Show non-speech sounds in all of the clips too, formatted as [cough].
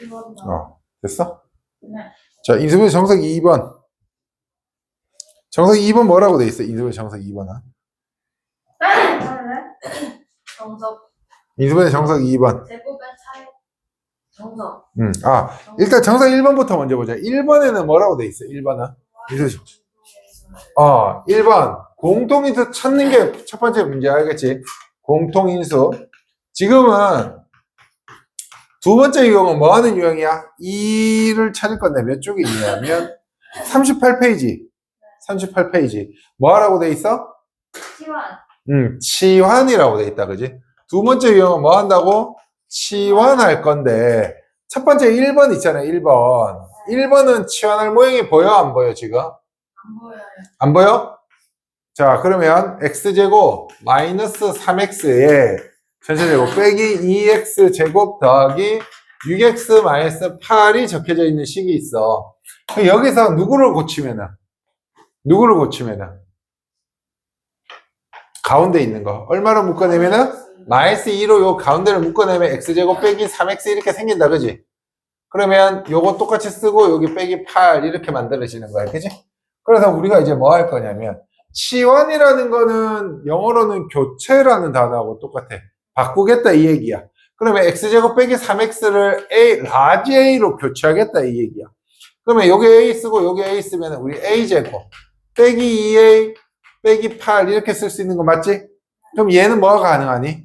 10번 어, 됐어? 네. 자, 인수분해 정석 2번. 정석 2번 뭐라고 돼 있어? 인수분해 정석 2번은? [coughs] 정석 인수분해 정석 2번. 제곱의 차이 정석 음, 아, 일단 정석 1번부터 먼저 보자. 1번에는 뭐라고 돼 있어? 1번은? 인수, 어, 1번. 공통인수 찾는 게 첫 번째 문제 알겠지? 공통인수. 지금은 두 번째 유형은 뭐 하는 유형이야? 2를 찾을 건데 몇 쪽에 있냐면 38페이지. 38페이지. 뭐 하라고 돼 있어? 시환 음, 치환이라고 돼 있다. 그지? 두 번째 유형은 뭐 한다고? 치환할 건데 첫 번째 1번 있잖아요. 1번. 1번은 치환할 모양이 보여? 안 보여, 지금? 안 보여요. 안 보여? 자, 그러면 x제곱 마이너스 3x에 전체제곱 빼기 2x제곱 더하기 6x 마이너스 8이 적혀져 있는 식이 있어. 여기서 누구를 고치면은? 누구를 고치면은? 가운데 있는 거. 얼마로 묶어내면은? 마이너스 2로 요 가운데를 묶어내면 x제곱 빼기 3x 이렇게 생긴다, 그지? 그러면 요거 똑같이 쓰고 여기 빼기 8 이렇게 만들어지는 거야, 그지? 그래서 우리가 이제 뭐 할 거냐면 치환이라는 거는 영어로는 교체라는 단어하고 똑같아. 바꾸겠다 이 얘기야. 그러면 x제곱 빼기 3x를 a, 라지 a로 교체하겠다 이 얘기야. 그러면 여기 a 쓰고 여기 a 쓰면 우리 a제곱 빼기 2a 빼기 8 이렇게 쓸 수 있는 거 맞지? 그럼 얘는 뭐가 가능하니?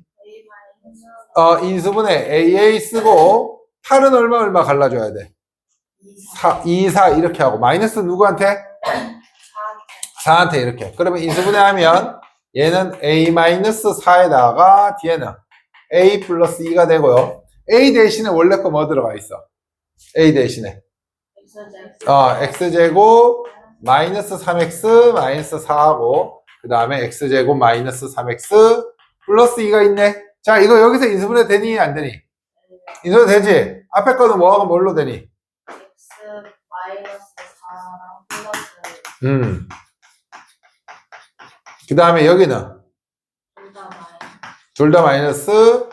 어, 인수분해 aa 쓰고 8은 얼마 얼마 갈라줘야 돼? 4, 2, 4 이렇게 하고 마이너스 누구한테? 4한테 이렇게. 그러면 인수분해 하면 얘는 a-4에다가 뒤에는 a 플러스 2가 되고요. a 대신에 원래 거 뭐 들어가 있어? a 대신에 어, x제곱 마이너스 3x 마이너스 4하고 그 다음에 x제곱 마이너스 3x 플러스 2가 있네. 자 이거 여기서 인수분해 되니 안 되니? 인수분해 되지? 앞에 거는 뭐하고 뭘로 되니? X 마이너스 4랑 플러스 음. 그 다음에 여기는 둘다 마이너스 둘다 마이너스,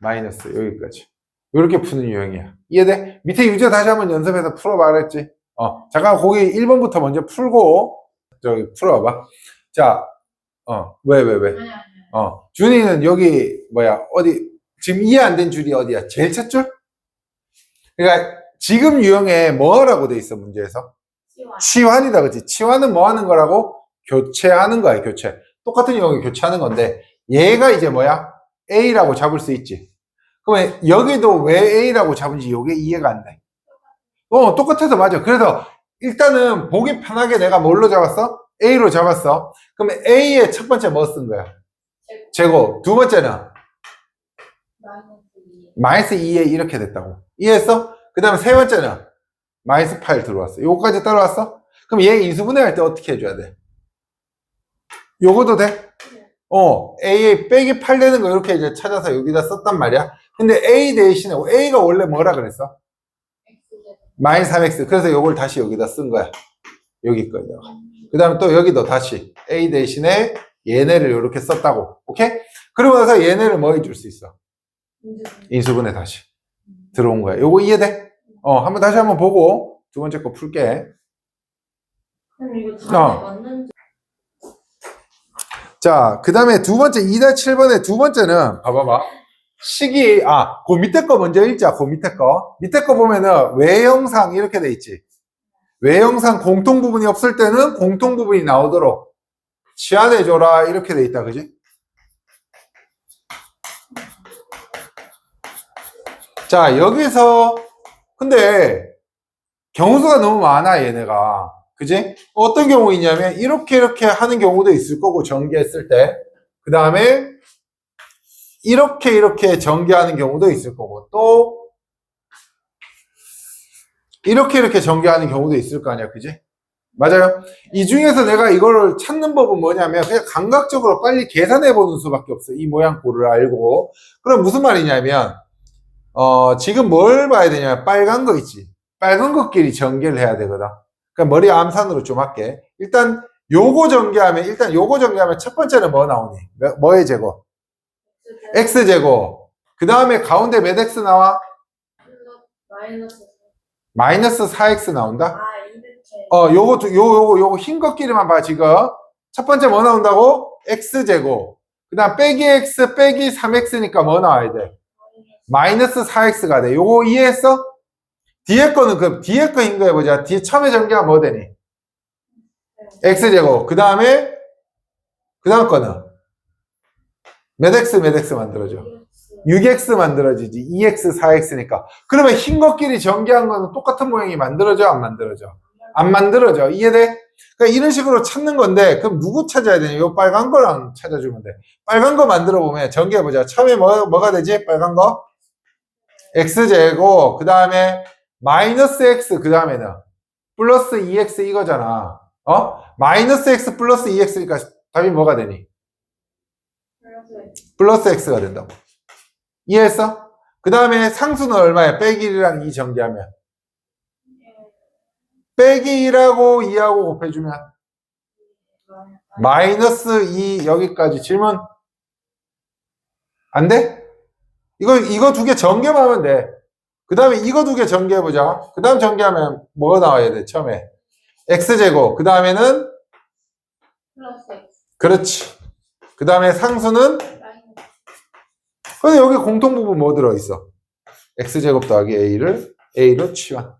마이너스, 여기까지. 이렇게 푸는 유형이야. 이해돼? 밑에 유제 다시 한번 연습해서 풀어봐, 그랬지? 어, 잠깐 거기 1번부터 먼저 풀고, 저기 풀어봐. 자, 어, 왜, 왜, 어, 준이는 여기, 뭐야, 어디, 지금 이해 안 된 줄이 어디야? 제일 첫 줄? 그러니까, 지금 유형에 뭐라고 돼 있어, 문제에서? 시환 치환 이다, 그치? 치환은 뭐 하는 거라고? 교체하는 거야, 교체. 똑같은 유형이 교체하는 건데, 얘가 이제 뭐야? A라고 잡을 수 있지. 그러면 여기도 왜 A라고 잡은지 이게 이해가 안 돼. 어, 똑같아서 맞아. 그래서 일단은 보기 편하게 내가 뭘로 잡았어? A로 잡았어. 그러면 A의 첫 번째 뭐 쓴 거야? 제곱. 두 번째는 마이너스 2 마이너스 2에 이렇게 됐다고. 이해했어? 그 다음에 세 번째는 마이너스 8 들어왔어. 요거까지 따라왔어? 그럼 얘 인수분해할 때 어떻게 해줘야 돼? 요거도 돼? 어, A에 빼기 8 되는 거 이렇게 이제 찾아서 여기다 썼단 말이야. 근데 A 대신에 A가 원래 뭐라 그랬어? 마이너스 3X. 그래서 요걸 다시 여기다 쓴 거야. 여기 거에다가. 그 다음에 또 여기도 다시 A 대신에 얘네를 이렇게 썼다고. 오케이? 그러고 나서 얘네를 뭐 해줄 수 있어? 인수분해 다시. 들어온 거야. 요거 이해돼? 어, 한번 다시 한번 보고 두 번째 거 풀게. 그럼 이거 어. 답이 맞는지 자, 그 다음에 두 번째, 2-7번의 두 번째는, 봐봐봐. 식이, 아, 그 밑에 거 먼저 읽자, 그 밑에 거. 밑에 거 보면은, 외형상 이렇게 돼 있지. 외형상 공통 부분이 없을 때는 공통 부분이 나오도록 치환해줘라, 이렇게 돼 있다, 그지? 자, 여기서, 근데, 경우수가 너무 많아, 얘네가. 그지? 어떤 경우 있냐면 이렇게 이렇게 하는 경우도 있을 거고 전개했을 때. 그 다음에 이렇게 이렇게 전개하는 경우도 있을 거고 또 이렇게 이렇게 전개하는 경우도 있을 거 아니야. 그지? 맞아요. 이 중에서 내가 이거를 찾는 법은 뭐냐면 그냥 감각적으로 빨리 계산해 보는 수밖에 없어. 이 모양 꼴을 알고. 그럼 무슨 말이냐면 어, 지금 뭘 봐야 되냐면 빨간 거 있지. 빨간 것끼리 전개를 해야 되거든. 그러니까 머리 암산으로 좀 할게. 일단 요거 전개하면 일단 요거 전개하면 첫 번째는 뭐 나오니? 몇- 뭐의 제곱? X제곱 x 제곱. 그 다음에 가운데 몇 x 나와? 마이너스 마이너스 4x 나온다? 아 어, 요거, 두- 요, 요거, 요거 흰 것끼리만 봐, 지금. 첫 번째 뭐 나온다고? x제곱. 그 다음 빼기 x 빼기 3x니까 뭐 나와야 돼? 마이너스 4x가 돼. 요거 이해했어? 뒤에 거는 그, 뒤에 거흰거 해 보자. 뒤에 처음에 전개가 뭐 되니? x제곱. 그 다음에, 그 다음 거는? 몇 x 몇 x 만들어져? 6x 만들어지지. 2x, 4x니까. 그러면 흰 것끼리 전개한 거는 똑같은 모양이 만들어져, 안 만들어져? 안 만들어져. 이해돼? 그러니까 이런 식으로 찾는 건데, 그럼 누구 찾아야 되냐? 요 빨간 거랑 찾아주면 돼. 빨간 거 만들어 보면 전개해 보자. 처음에 뭐, 뭐가 되지? 빨간 거? x제곱, 그 다음에 마이너스 x, 그 다음에는 플러스 2x 이거잖아. 어? 마이너스 x 플러스 2x니까 답이 뭐가 되니? 플러스 x가 된다고. 이해했어? 그 다음에 상수는 얼마야? 빼기 1이랑 2 전개하면. 빼기 1하고 2하고 곱해주면. 마이너스 2 여기까지 질문. 안 돼? 이거, 이거 두 개 전개만 하면 돼. 그 다음에 이거 두 개 전개해보자. 그 다음 전개하면 뭐가 나와야 돼, 처음에? x제곱. 그 다음에는, 플러스 X 그렇지. 그 다음에 상수는 근데 여기 공통부분 뭐 들어있어? x제곱 더하기 a를 a로 치환.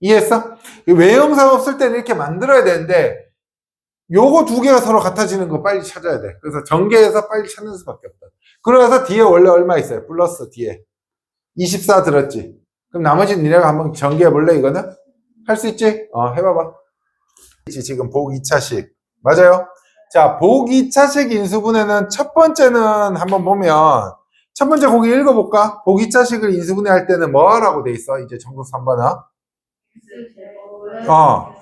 이해했어? 이 외형상 없을 때는 이렇게 만들어야 되는데 요거 두 개가 서로 같아지는 거 빨리 찾아야 돼. 그래서 전개해서 빨리 찾는 수밖에 없다. 그래서 뒤에 원래 얼마 있어요? 플러스 뒤에. 24 들었지? 그럼 나머지 니네가 한번 전개해 볼래 이거는? 할 수 있지? 어, 해봐봐. 지금 복 2차식. 맞아요? 자, 복 2차식 인수분해는 첫 번째는 한번 보면 첫 번째 거기 읽어볼까? 복 2차식을 인수분해 할 때는 뭐라고 돼 있어? 이제 정국 3번은? 어.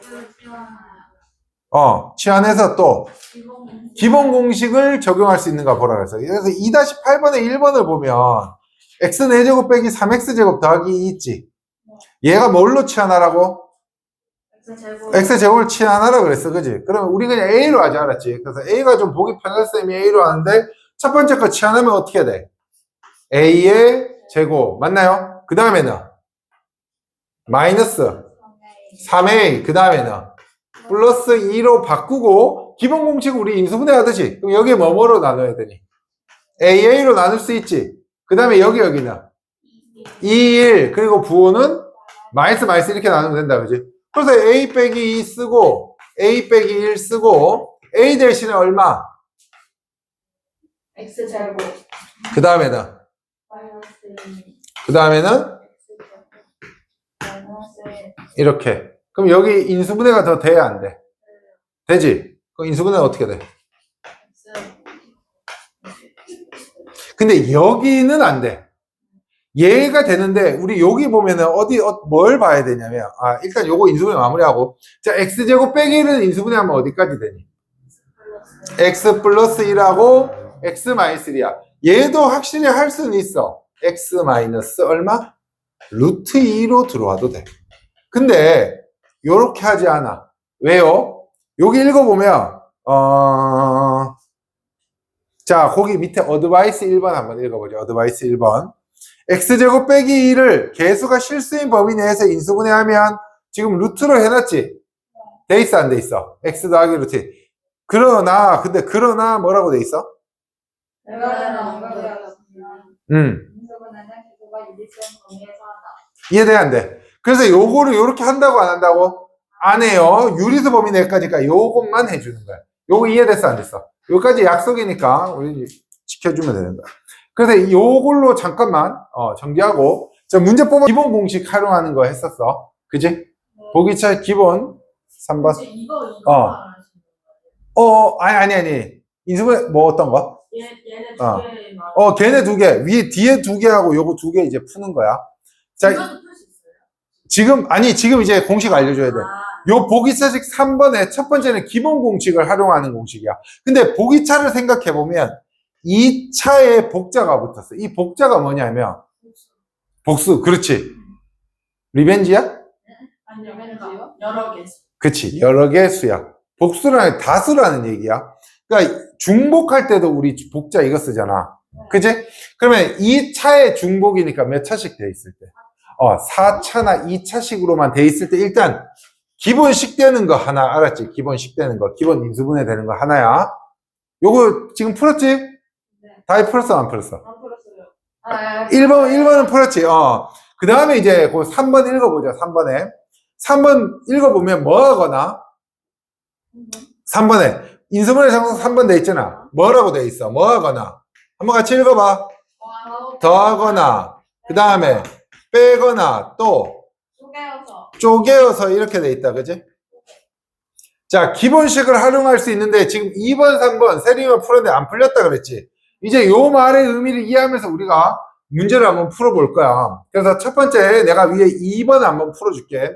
어, 치환해서 또 기본 공식을 적용할 수 있는가 보라 그래서 그래서 2-8번에 1번을 보면 x 4제곱 빼기 3x제곱 더하기 2 있지 얘가 뭘로 치환하라고? X제곱 x 제곱을 치환하라 그랬어 그지? 그러면 우리 그냥 a로 하지 않았지 그래서 a가 좀 보기 편할 셈이 a로 하는데 첫 번째 거 치환하면 어떻게 돼? a의 제곱 맞나요? 그 다음에는 마이너스 3a 그 다음에는 플러스 2로 바꾸고 기본 공식 우리 인수분해 하듯이 그럼 여기 뭐뭐로 나눠야 되니? AA로 나눌 수 있지 그 다음에 여기 여기는 2, 1 그리고 부호는 마이너스 마이너스 이렇게 나누면 된다 그지? 그래서 A 빼기 2 쓰고 A 빼기 1 쓰고 A 대신에 얼마? X제곱 그 다음에는 마이너스 2그 다음에는 이렇게 그럼 여기 인수분해가 더 돼야 안 돼? 되지? 그 인수분해는 어떻게 돼? 근데 여기는 안 돼. 얘가 되는데 우리 여기 보면은 어디 어, 뭘 봐야 되냐면 아 일단 요거 인수분해 마무리하고 자 x제곱 빼기 1은 인수분해하면 어디까지 되니? x 플러스 1하고 x 마이너스 1이야. 얘도 확실히 할 수는 있어. x 마이너스 얼마? 루트 2로 들어와도 돼. 근데 요렇게 하지 않아. 왜요? 여기 읽어보면 어... 자 거기 밑에 어드바이스 1번 한번 읽어보죠. 어드바이스 1번 x제곱 빼기 2를 개수가 실수인 범위 내에서 인수분해하면 지금 루트로 해놨지? 돼 있어 안 돼 있어? x 더하기 루트 그러나 근데 그러나 뭐라고 돼 있어? 음 이해돼 안 돼? 그래서 요거를 요렇게 한다고 안 한다고? 안 해요. 유리수 범위 내까지니까 요것만 해주는 거야. 요거 이해됐어 안 됐어? 여기까지 약속이니까 우리 지켜주면 되는 거야. 그래서 요걸로 잠깐만 어, 정리하고 자 문제 뽑아 기본 공식 활용하는 거 했었어. 그지? 보기차 기본 3번 혹시 이거 이거 어. 어 아니 아니 아니 인수분해 뭐 어떤 거? 얘 얘네 어. 두 개의 말어 걔네 두 개 위에 뒤에 두 개하고 요거 두 개 이제 푸는 거야. 자 지금 아니 지금 이제 공식 알려줘야 돼. 아 요 보기차식 3번에 첫 번째는 기본 공식을 활용하는 공식이야. 근데 보기차를 생각해 보면 이 차에 복자가 붙었어. 이 복자가 뭐냐면 복수. 그렇지. 리벤지야? 아니요 여러 개 그치. 여러 개 수야. 복수라는 다수라는 얘기야. 그러니까 중복할 때도 우리 복자 이거 쓰잖아. 그지? 그러면 이 차의 중복이니까 몇 차씩 돼 있을 때? 어, 4차나 2차식으로만 돼 있을 때 일단 기본식 되는 거 하나 알았지? 기본식 되는 거, 기본 인수분해 되는 거 하나야. 요거 지금 풀었지? 네. 다 풀었어, 안 풀었어? 안 풀었어요. 아, 1번, 1번은 풀었지. 어. 그 다음에 이제 그 3번 읽어보자, 3번에. 3번 읽어보면 뭐 하거나? 3번에. 인수분해 상성 3번 돼 있잖아. 뭐라고 돼 있어? 뭐 하거나? 한번 같이 읽어봐. 더하거나, 그 다음에 빼거나, 또 쪼개어서 이렇게 돼 있다, 그지? 자, 기본식을 활용할 수 있는데 지금 2번, 3번 세리만 풀었는데 안 풀렸다 그랬지? 이제 요 말의 의미를 이해하면서 우리가 문제를 한번 풀어볼 거야. 그래서 첫 번째 내가 위에 2번 한번 풀어줄게.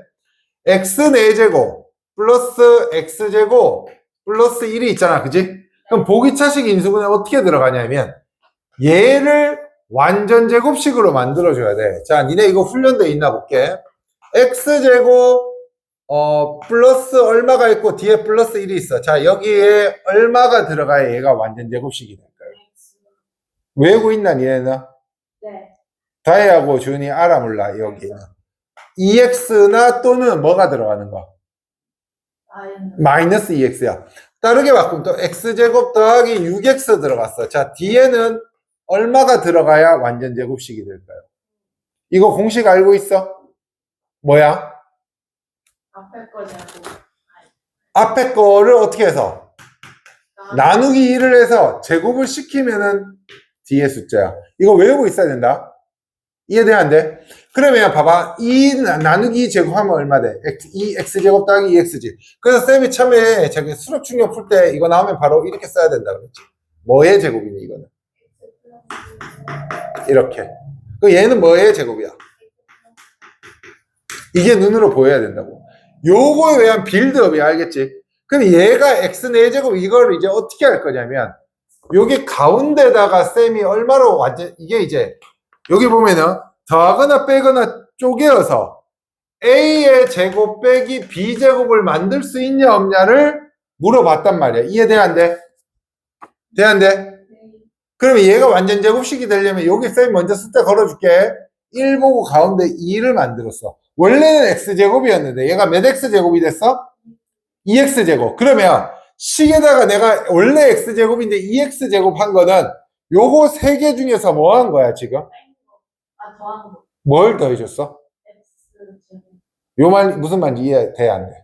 x 4제곱 플러스 x제곱 플러스 1이 있잖아, 그지? 그럼 보기차식 인수분해 어떻게 들어가냐면 얘를 완전 제곱식으로 만들어줘야 돼. 자, 니네 이거 훈련돼 있나 볼게. X제곱 어 플러스 얼마가 있고 뒤에 플러스 1이 있어. 자, 여기에 얼마가 들어가야 얘가 완전 제곱식이 될까요? 외우고 있나 니네는? 네. 다혜하고 준이 알아 몰라 여기는. EX나 또는 뭐가 들어가는 거? 마이너스 2x야. 다르게 바꾸면 또 x제곱 더하기 6x 들어갔어. 자, 뒤에는 얼마가 들어가야 완전 제곱식이 될까요? 이거 공식 알고 있어? 뭐야? 앞에 거냐고. 앞에 거를 어떻게 해서? 나누기 1을 해서 제곱을 시키면은 뒤에 숫자야. 이거 외우고 있어야 된다. 이해돼, 안 돼? 그러면 봐봐. 2 나누기 제곱하면 얼마 돼? x, 2x제곱 더하기 2x지. 그래서 쌤이 처음에 저기 수력 충격 풀 때 이거 나오면 바로 이렇게 써야 된다 그랬지. 뭐의 제곱이니, 이거는? 이렇게. 그 얘는 뭐의 제곱이야? 이게 눈으로 보여야 된다고. 요거에 의한 빌드업이 알겠지? 그럼 얘가 x 4제곱 이걸 이제 어떻게 할 거냐면 여기 가운데다가 쌤이 얼마로 완전 이게 이제 여기 보면은 더하거나 빼거나 쪼개어서 a의 제곱 빼기 b 제곱을 만들 수 있냐 없냐를 물어봤단 말이야. 이해 돼 안 돼? 돼안 돼? 그러면 얘가 완전 제곱식이 되려면 여기 쌤이 먼저 숫자 걸어줄게. 1 보고 가운데 2를 만들었어. 원래는 x제곱이었는데 얘가 몇 x제곱이 됐어? 2x제곱. 그러면 식에다가 내가 원래 x제곱인데 2x제곱 한 거는 요거 세 개 중에서 뭐 한 거야 지금? 아. 뭘 더해줬어? X 제곱. 요말 무슨 말인지 이해돼 안 돼?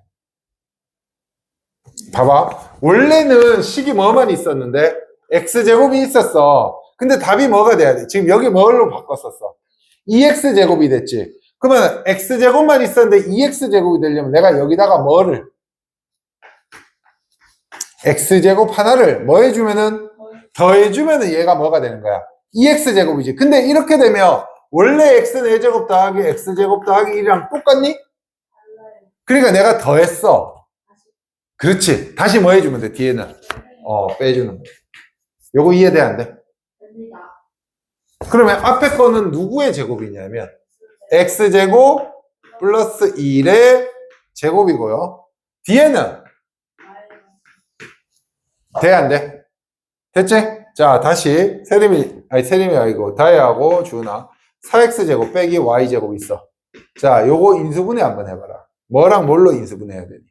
봐봐. 원래는 식이 뭐만 있었는데 x제곱이 있었어. 근데 답이 뭐가 돼야 돼? 지금 여기 뭘로 바꿨었어? 2x제곱이 됐지. 그러면 x제곱만 있었는데 2x제곱이 되려면 내가 여기다가 뭐를 x제곱 하나를 뭐 해주면은 더해주면은 얘가 뭐가 되는 거야? 2x제곱이지. 근데 이렇게 되면 원래 x 4제곱 더하기 x제곱 더하기 1이랑 똑같니? 그러니까 내가 더했어. 그렇지. 다시 뭐 해주면 돼, 뒤에는. 어, 빼주는 거. 요거 이해돼, 안 돼? 됩니다. 그러면 앞에 거는 누구의 제곱이냐면, x제곱 플러스 1의 제곱이고요. 뒤에는 돼, 안 돼? 됐지? 자, 다시, 세림이, 아니, 세림이 아니고, 다혜하고 주은아. 4x제곱 빼기 y제곱 있어. 자, 요거 인수분해 한번 해봐라. 뭐랑 뭘로 인수분해 해야 되니?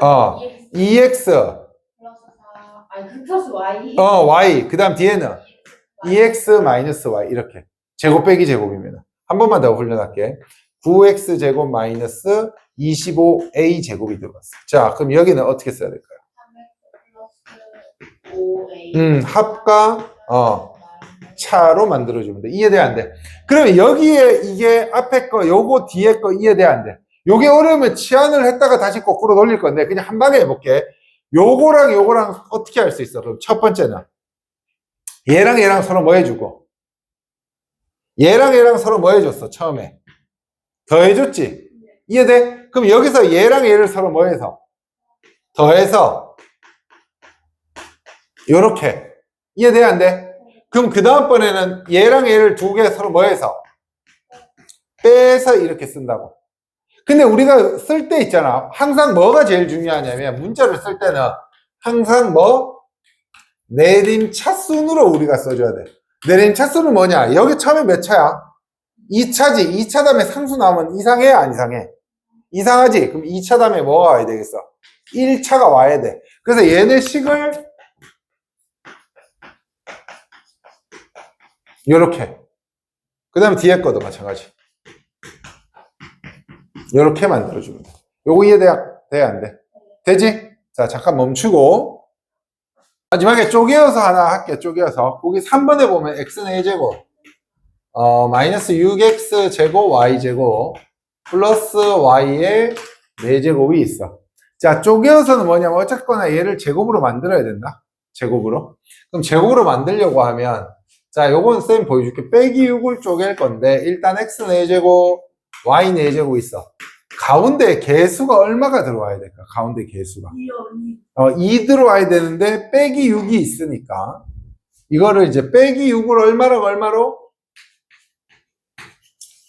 아, 어. EX 2x, 플러스 4. 아니 그 플러스 Y. 어, y. 그 다음 뒤에는 2x 마이너스 y. 이렇게. 제곱 빼기 제곱이면. 한 번만 더 훈련할게. 9x 제곱 마이너스 25a 제곱이 들어갔어. 자, 그럼 여기는 어떻게 써야 될까요? 3x 플러스 5A. 음, 합과, 어, 차로 만들어주면 돼. 이해돼, 안 돼? 그러면 여기에 이게 앞에 거, 요거 뒤에 거 이해돼, 안 돼? 요게 어려우면 치환을 했다가 다시 거꾸로 돌릴 건데, 그냥 한 방에 해볼게. 요거랑 요거랑 어떻게 할 수 있어? 그럼 첫 번째는. 얘랑 얘랑 서로 뭐 해주고? 얘랑 얘랑 서로 뭐 해줬어, 처음에? 더해줬지? 이해돼? 그럼 여기서 얘랑 얘를 서로 뭐 해서? 더해서, 요렇게. 이해돼, 안 돼? 그럼 그 다음번에는 얘랑 얘를 두 개 서로 뭐 해서? 빼서 이렇게 쓴다고. 근데 우리가 쓸 때 있잖아. 항상 뭐가 제일 중요하냐면 문자를 쓸 때는 항상 뭐 내림 차순으로 우리가 써줘야 돼. 내림 차수는 뭐냐? 여기 처음에 몇 차야? 2차지. 2차 다음에 상수 나오면 이상해? 안 이상해? 이상하지? 그럼 2차 다음에 뭐가 와야 되겠어? 1차가 와야 돼. 그래서 얘네 식을 요렇게. 그 다음에 뒤에 거도 마찬가지. 요렇게 만들어주면 돼. 요거 이해돼? 돼? 안 돼? 되지? 자, 잠깐 멈추고. 마지막에 쪼개어서 하나 할게, 쪼개어서. 거기 3번에 보면 x는 1제곱, 어, 마이너스 6x 제곱 y 제곱, 플러스 y의 4제곱이 있어. 자, 쪼개어서는 뭐냐면 어쨌거나 얘를 제곱으로 만들어야 된다. 제곱으로. 그럼 제곱으로 만들려고 하면, 자, 요건 쌤 보여줄게. 빼기 6을 쪼갤 건데, 일단 x는 4제곱, y 4제곱 있어. 가운데 개수가 얼마가 들어와야 될까? 가운데 개수가. 어, 2 들어와야 되는데 빼기 6이 있으니까 이거를 이제 빼기 6을 얼마로 얼마로?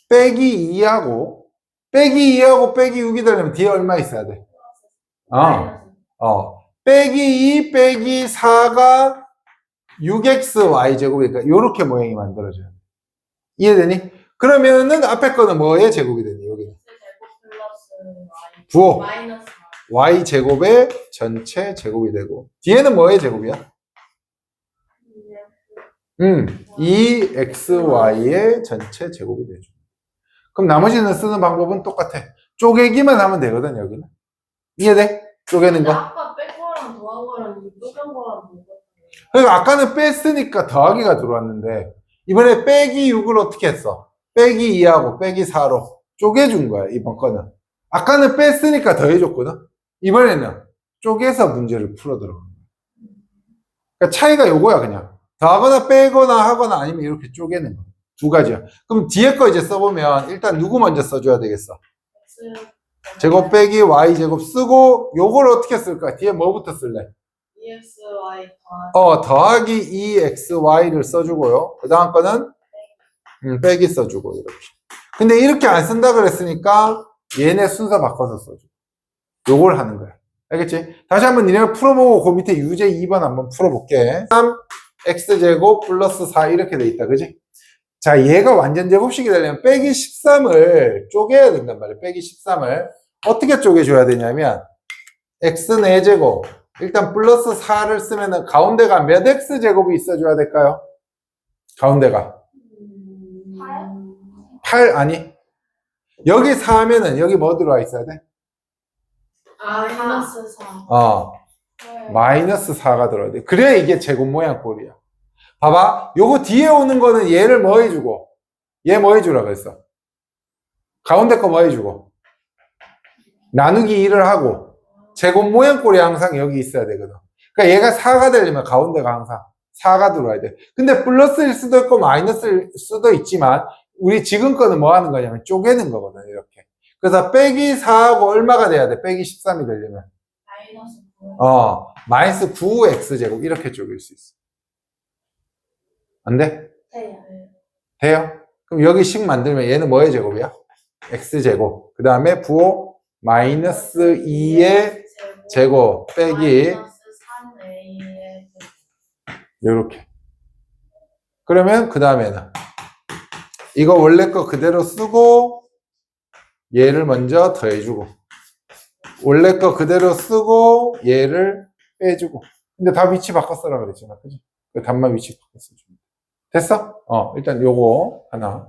빼기 2하고 빼기 2하고 빼기 6이 되려면 뒤에 얼마 있어야 돼? 어, 어. 빼기 2 빼기 4가 6xy 제곱이니까 이렇게 모양이 만들어져요. 이해되니? 그러면은 앞에 거는 뭐의 제곱이 되니? 플러스 y 부호 마이너스 y 제곱의 전체 제곱이 되고 뒤에는 뭐의 제곱이야? 음, 2xy의 전체 제곱이 되죠. 그럼 나머지는 쓰는 방법은 똑같아. 쪼개기만 하면 되거든, 여기는. 이해돼? 쪼개는 거? 아까 뺀 거랑 더한 거랑 쪼갠 거랑 뭐가 그러니까 아까는 뺐으니까 더하기가 들어왔는데, 이번에 빼기 6을 어떻게 했어? 빼기 2하고 빼기 4로 쪼개준 거야, 이번 거는. 아까는 뺐으니까 더해줬거든? 이번에는 쪼개서 문제를 풀어 들어간 거야. 그러니까 차이가 요거야, 그냥. 더하거나 빼거나 하거나 아니면 이렇게 쪼개는 거. 두 가지야. 그럼 뒤에 거 이제 써보면 일단 누구 먼저 써줘야 되겠어? x 제곱 빼기 y 제곱 쓰고 요걸 어떻게 쓸까? 뒤에 뭐부터 쓸래? EXY 더하기 어, 더하기 2xy를 써주고요. 그 다음 거는 음, 빼기 써주고 이렇게. 근데 이렇게 안 쓴다 그랬으니까 얘네 순서 바꿔서 써줘. 요걸 하는 거야. 알겠지? 다시 한번 니네가 풀어보고 그 밑에 유제 2번 한번 풀어볼게. 3 x제곱 플러스 4 이렇게 돼 있다. 그지? 자, 얘가 완전 제곱식이 되려면 빼기 13을 쪼개야 된단 말이야. 빼기 13을. 어떻게 쪼개줘야 되냐면 x는 4제곱 일단 플러스 4를 쓰면은 가운데가 몇 x제곱이 있어줘야 될까요? 가운데가 음, 8 아니 여기 4 하면은 여기 뭐 들어와 있어야 돼? 마이너스 4 어. 마이너스 4가 들어야 돼. 그래야 이게 제곱 모양 꼴이야. 봐봐. 요거 뒤에 오는 거는 얘를 뭐 해주고? 얘 뭐 해주라 그랬어? 가운데 거 뭐 해주고? 나누기 1을 하고. 제곱 모양 꼴이 항상 여기 있어야 되거든. 그러니까 얘가 4가 되려면 가운데가 항상 4가 들어와야 돼. 근데 플러스일 수도 있고 마이너스일 수도 있지만 우리 지금 거는 뭐 하는 거냐면 쪼개는 거거든 이렇게 그래서 빼기 4하고 얼마가 돼야 돼 빼기 13이 되려면 마이너스 9 어, 마이너스 9x제곱 이렇게 쪼갤 수 있어. 안 돼? 돼요 돼요? 그럼 여기 식 만들면 얘는 뭐의 제곱이야? x제곱. 그 다음에 부호 마이너스 2의 제곱 빼기 마이너스 3A의 요렇게. 그러면 그 다음에는 이거 원래 거 그대로 쓰고 얘를 먼저 더해주고 원래 거 그대로 쓰고 얘를 빼주고 근데 다 위치 바꿔 써라 그랬잖아 그지? 그 답만 위치 돼. 됐어? 어 일단 요거 하나